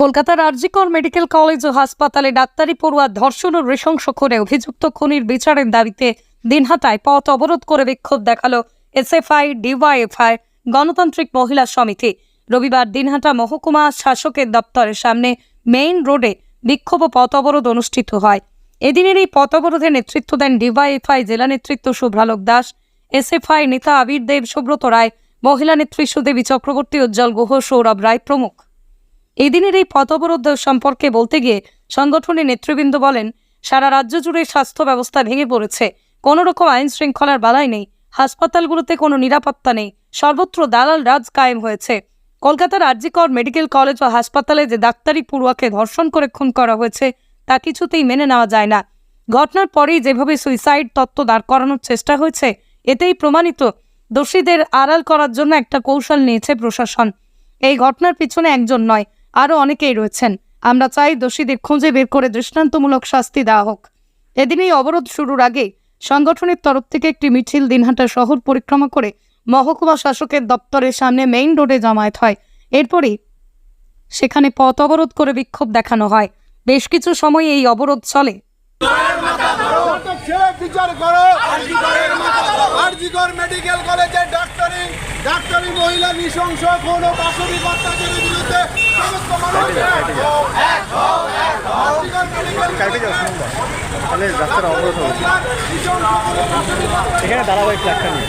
কলকাতার RG Kar medical college ও হাসপাতালে ডাক্তারি পড়ুয়া ধর্ষণ ও নৃশংস করে অভিযুক্ত খুনির বিচারের দাবিতে দিনহাটায় পথ অবরোধ করে বিক্ষোভ দেখাল এসএফআই, ডিওয়াইএফআই, গণতান্ত্রিক মহিলা সমিতি। রবিবার দিনহাটা মহকুমা শাসকের দপ্তরের সামনে মেইন রোডে বিক্ষোভ পথ অবরোধ অনুষ্ঠিত হয়। এদিনের এই পথ অবরোধে নেতৃত্ব দেন ডিওয়াইএফআই জেলা নেতৃত্ব শুভ্রালোক দাস। এসএফআই নেতা আবির দেব সুব্রত রায়, মহিলা নেত্রী সুদেবী চক্রবর্তী, উজ্জ্বল গুহ, সৌরভ রায় প্রমুখ। এই দিনের এই পথ অবরোধ সম্পর্কে বলতে গিয়ে সংগঠনের নেতৃবৃন্দ বলেন, সারা রাজ্য জুড়ে স্বাস্থ্য ব্যবস্থা ভেঙে পড়েছে। কোনো রকম আইন শৃঙ্খলার বালাই নেই। হাসপাতালগুলোতে কোনো নিরাপত্তা নেই। সর্বত্র দালাল রাজ কায়েম হয়েছে। কলকাতার আরজিকর মেডিকেল কলেজ ও হাসপাতালে যে ডাক্তারি পড়ুয়াকে ধর্ষণ করে খুন করা হয়েছে, তা কিছুতেই মেনে নেওয়া যায় না। ঘটনার পরেই যেভাবে সুইসাইড তত্ত্ব দাঁড় করানোর চেষ্টা হয়েছে, এতেই প্রমাণিত দোষীদের আড়াল করার জন্য একটা কৌশল নিয়েছে প্রশাসন। এই ঘটনার পিছনে একজন নয় আরও অনেকেই রয়েছেন। আমরা চাই দোষীদের খুঁজে বের করে দৃষ্টান্তমূলক শাস্তি দেওয়া হোক। এদিন এই অবরোধ শুরুর আগে সংগঠনের তরফ থেকে একটি মিছিল দিনহাটা শহর পরিক্রমা করে মহকুমা শাসকের দপ্তরের সামনে মেইন রোডে জমায়েত হয়। এরপরই সেখানে পথ অবরোধ করে বিক্ষোভ দেখানো হয়। বেশ কিছু সময় এই অবরোধ চলে। করো। মহিলা নৃশংস কোন পাশবিক অত্যাচারের বিরুদ্ধে সমস্ত এখানে দাঁড়াবো একটা নিয়ে।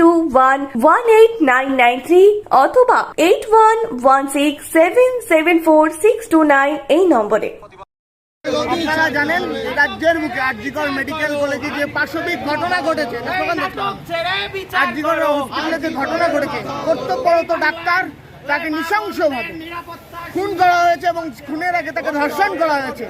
two one one eight nine nine three অথবা eight one one six seven seven four six two nine এই নম্বরে। আপনারা জানেন রাজ্যের আরজিকর মেডিকেল কলেজে যে ঘটনা ঘটেছে আরজিকর হসপিটালে যে ঘটনা ঘটেছে কর্তব্যরত ডাক্তার তাকে নৃশংসভাবে খুন করা হয়েছে এবং খুনের আগে তাকে ধর্ষণ করা হয়েছে।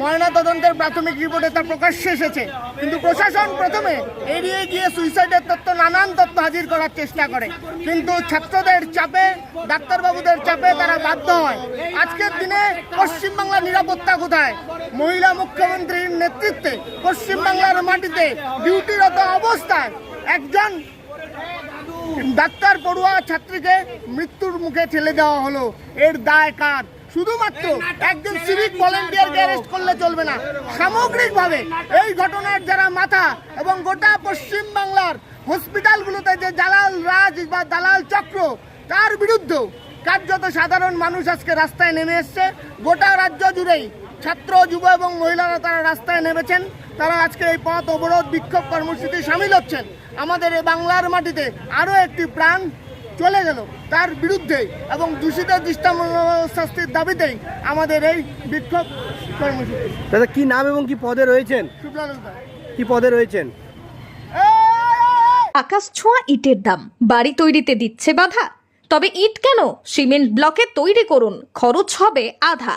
ময়না তদন্তের প্রাথমিক রিপোর্টে তা প্রকাশ্যে এসেছে। কিন্তু প্রশাসন প্রথমে এড়িয়ে গিয়ে সুইসাইডের তত্ত্ব, নানান তত্ত্ব হাজির করার চেষ্টা করে। কিন্তু ছাত্রদের চাপে, ডাক্তারবাবুদের চাপে তারা বাধ্য হয়। আজকের দিনে পশ্চিমবাংলার নিরাপত্তা কোথায়? মহিলা মুখ্যমন্ত্রীর নেতৃত্বে পশ্চিমবাংলার মাটিতে ডিউটিরত অবস্থায় একজন ডাক্তার পড়ুয়া ছাত্রীকে মৃত্যুর মুখে ঠেলে দেওয়া হলো। এর দায় কার? শুধুমাত্র একজন সিভিক ভলেন্টিয়ারকে অ্যারেস্ট করলে চলবে না। সামগ্রিকভাবে এই ঘটনার যারা মাথা এবং গোটা পশ্চিম বাংলার হসপিটালগুলোতে যে দালাল রাজ বা দালাল চক্র তার বিরুদ্ধেও কার্যত সাধারণ মানুষ আজকে রাস্তায় নেমে এসছে। গোটা রাজ্য জুড়েই ছাত্র যুব এবং মহিলারা তারা রাস্তায় নেমেছেন। তারা আজকে এই পথ অবরোধ বিক্ষোভ কর্মসূচি সামিল হচ্ছেন। আমাদের এই বাংলার মাটিতে আরও একটি প্রাণ চলে গেল তার বিরুদ্ধে এবং দূষিতের দৃষ্টামূলক শাস্তির দাবিতেই আমাদের এই বিক্ষোভ কর্মসূচি। দাদা কি নাম এবং কি পদে রয়েছেন? কি পদে রয়েছেন? আকাশ ছোঁয়া ইটের দাম। বাড়ি তৈরিতে দিচ্ছে বাধা। তবে ইট কেন? সিমেন্ট ব্লকে তৈরি করুন। খরচ হবে আধা।